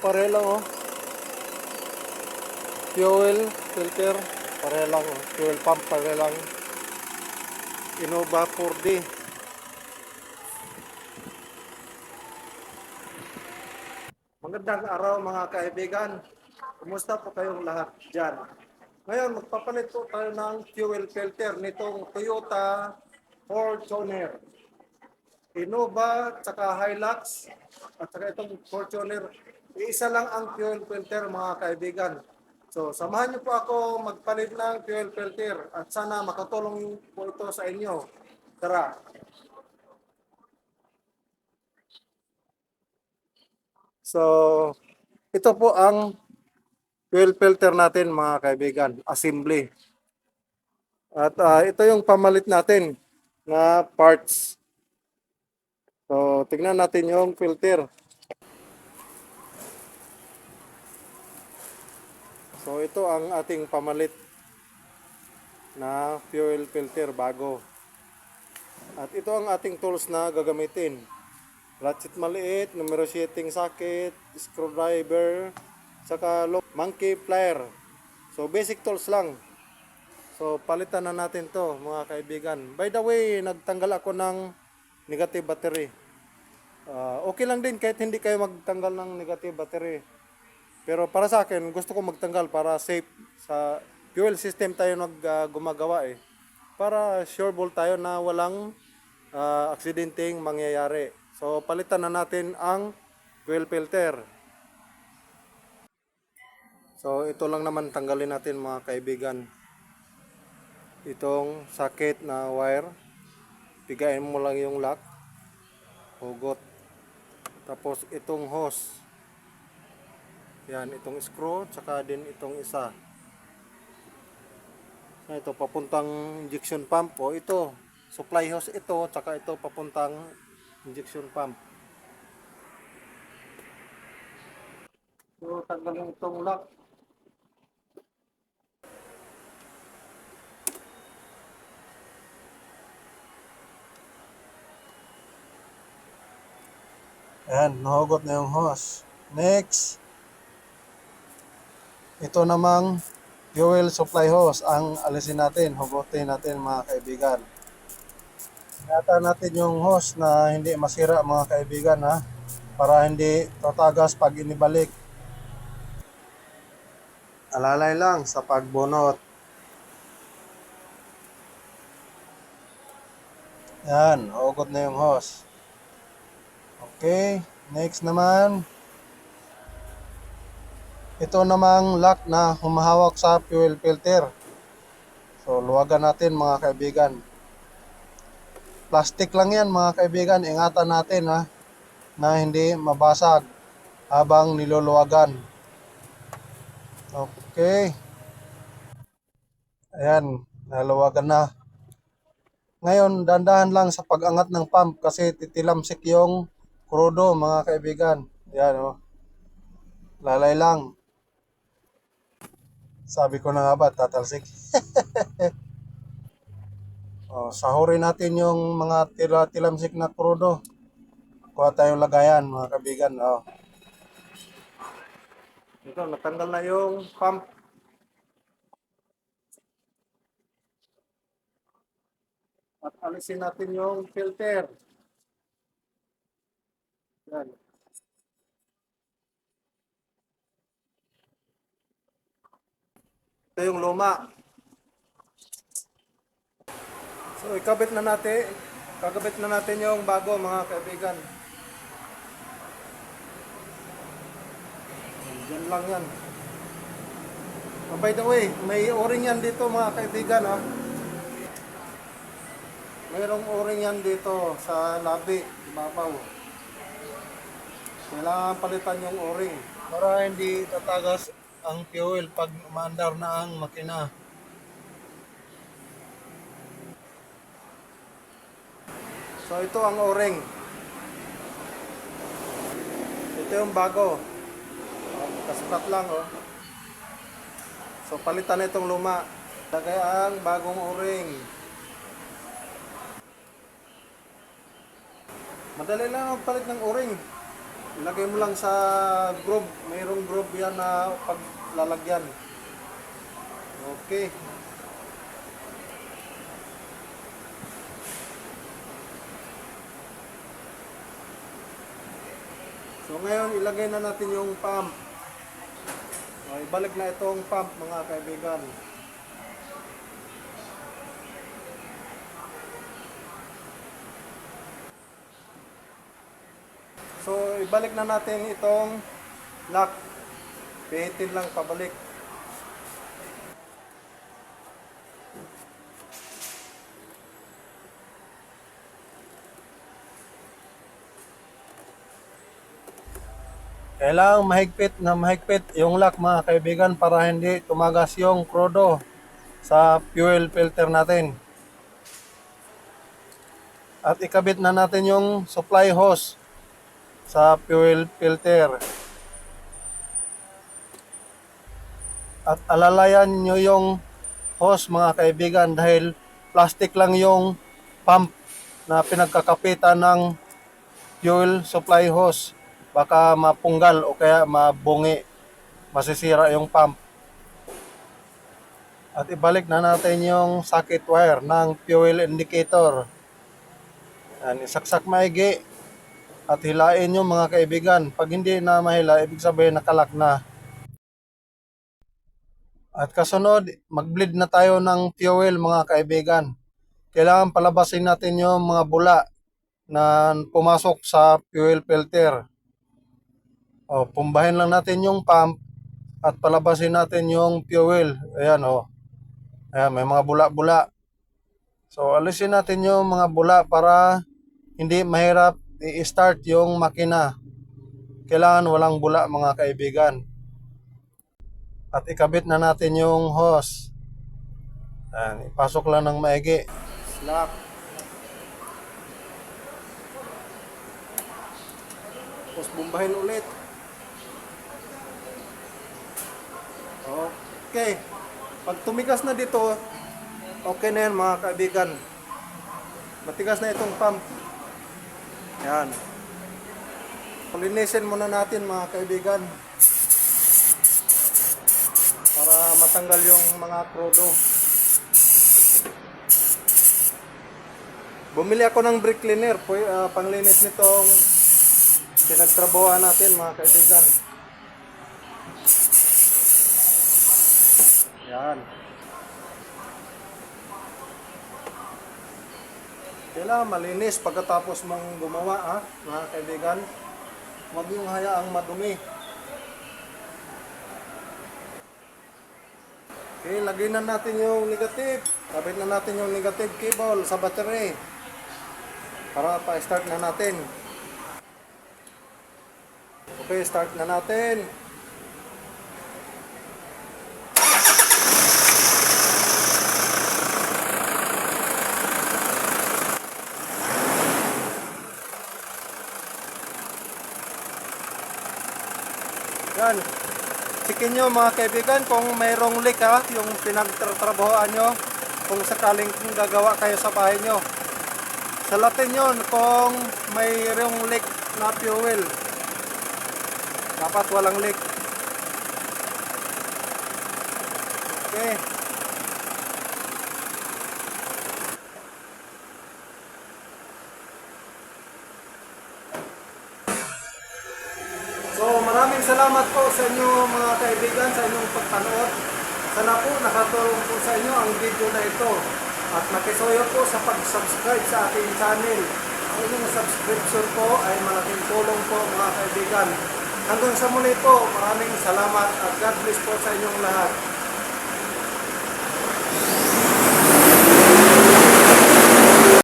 pare lang oh. Fuel filter, pare lang oh. Fuel pump, pare lang. Innova 4D. Magandang araw mga kaibigan. Kumusta po kayong lahat dyan? Ngayon, magpapalit po tayo ng fuel filter nitong Toyota Fortuner. Innova, tsaka Hilux, at saka itong Fortuner. Isa lang ang fuel filter mga kaibigan. So, samahan niyo po ako magpalit ng fuel filter at sana makatulong po ito sa inyo. Tara! So, ito po ang fuel filter natin mga kaibigan, assembly. At ah, ito yung pamalit natin na parts. So, tingnan natin yung filter. So, ito ang ating pamalit na fuel filter bago. At ito ang ating tools na gagamitin. Ratchet maliit, numero 7 socket, screwdriver, saka monkey plier. So, basic tools lang. So, palitan na natin to mga kaibigan. By the way, nagtanggal ako ng negative battery. Ah, okay lang din kahit hindi kayo magtanggal ng negative battery. Pero para sa akin, gusto ko magtanggal para safe sa fuel system tayo nag ah, gumagawa eh. Para sureball tayo na walang ah, aksidenteng mangyayari. So palitan na natin ang fuel filter. So ito lang naman tanggalin natin mga kaibigan. Itong socket na wire. Pigain mo lang yung lock. Hugot. Tapos itong hose. Yan, itong screw, tsaka din itong isa. Ito, papuntang injection pump. O ito, supply hose ito, tsaka ito papuntang injection pump. So, tanggalin itong lock. Ayan, nahugot na yung hose. Next. Ito namang fuel supply hose ang alisin natin, hugutin natin mga kaibigan. Ingatan natin yung hose na hindi masira mga kaibigan ha, para hindi tatagas pag inibalik. Alalay lang sa pagbunot. Yan, hugot na yung hose. Okay, next naman. Ito namang lock na humahawak sa fuel filter. So, luwagan natin mga kaibigan. Plastic lang yan mga kaibigan. Ingatan natin ha, na hindi mabasag habang niluluwagan. Okay. Ayan, naluwagan na. Ngayon, dandahan lang sa pag-angat ng pump kasi titilamsik yung krudo mga kaibigan. Yan oh. Lalay lang. Sabi ko na nga ba, tatalsik. oh, sahurin natin yung mga tila, tilamsik na krudo. Kuha tayong lagayan, mga kabigan. Oh. Ito, natanggal na yung pump. At alisin natin yung filter. Yan. Yung luma. So, ikabit na natin. Kagabit na natin yung bago mga kaibigan. Yan lang yan. Oh, by the way, may o-ring yan dito mga kaibigan ha. Mayroong o-ring yan dito sa labi, ibabaw. Kailangan palitan yung o-ring para hindi tatagas ang fuel pag umaandar na ang makina. So ito ang o-ring. Ito yung bago. Oh, Kasukat lang oh. So palitan na itong luma. Lagay ang bagong o-ring. Madali lang ang palit ng o-ring. Ilagay mo lang sa groove. Mayroong groove yan na paglalagyan. Okay. So ngayon, ilagay na natin yung pump. O, ibalik na itong pump mga kaibigan. So, ibalik na natin itong lock. Pihitin lang pabalik. Kailangang mahigpit na mahigpit yung lock mga kaibigan para hindi tumagas yung krodo sa fuel filter natin. At ikabit na natin yung supply hose sa fuel filter. At alalayan nyo yung hose mga kaibigan dahil plastic lang yung pump na pinagkakapitan ng fuel supply hose. Baka mapunggal o kaya mabungi, masisira yung pump. At ibalik na natin yung socket wire ng fuel indicator. Yan, isaksak maigi at hilain yung mga kaibigan. Pag hindi na mahila, ibig sabihin nakalak na. At kasunod, mag-bleed na tayo ng fuel mga kaibigan. Kailangan palabasin natin yung mga bula na pumasok sa fuel filter. O, pumbahin lang natin yung pump at palabasin natin yung fuel. Ayan o. Ayan, may mga bula-bula. So, alisin natin yung mga bula para hindi mahirap i-start yung makina. Kailangan walang bula mga kaibigan. At ikabit na natin yung hose. Ayan, ipasok lang ng maigi. Slap. Tapos bumbahin ulit. Okay. Pag tumigas na dito, okay na yan mga kaibigan. Matigas na itong pump. Yan. Linisin muna natin mga kaibigan. Para matanggal yung mga krodo. Bumili ako ng brake cleaner. Uh, panglinis nitong pinagtrabahoan natin mga kaibigan. Yan. Kailangan malinis pagkatapos mong gumawa ha, mga kaibigan. Huwag yung hayaang madumi. Okay, lagay na natin yung negative. Kapit na natin yung negative cable sa battery. Para pa-start na natin. Okay, start na natin. Yan. Checkin nyo mga kaibigan kung mayroong leak ha, yung pinagtratrabahoan nyo kung sakaling gagawa kayo sa bahay nyo. Salatin nyo kung mayroong leak na fuel. Dapat walang leak. Okay. Salamat po sa inyo mga kaibigan sa inyong pagpanood. Sana po nakatulong po sa inyo ang video na ito. At makisuyo po sa pag-subscribe sa ating channel. Ang inyong subscription po ay malaking tulong po mga kaibigan. Hanggang sa muli po, maraming salamat at God bless po sa inyong lahat.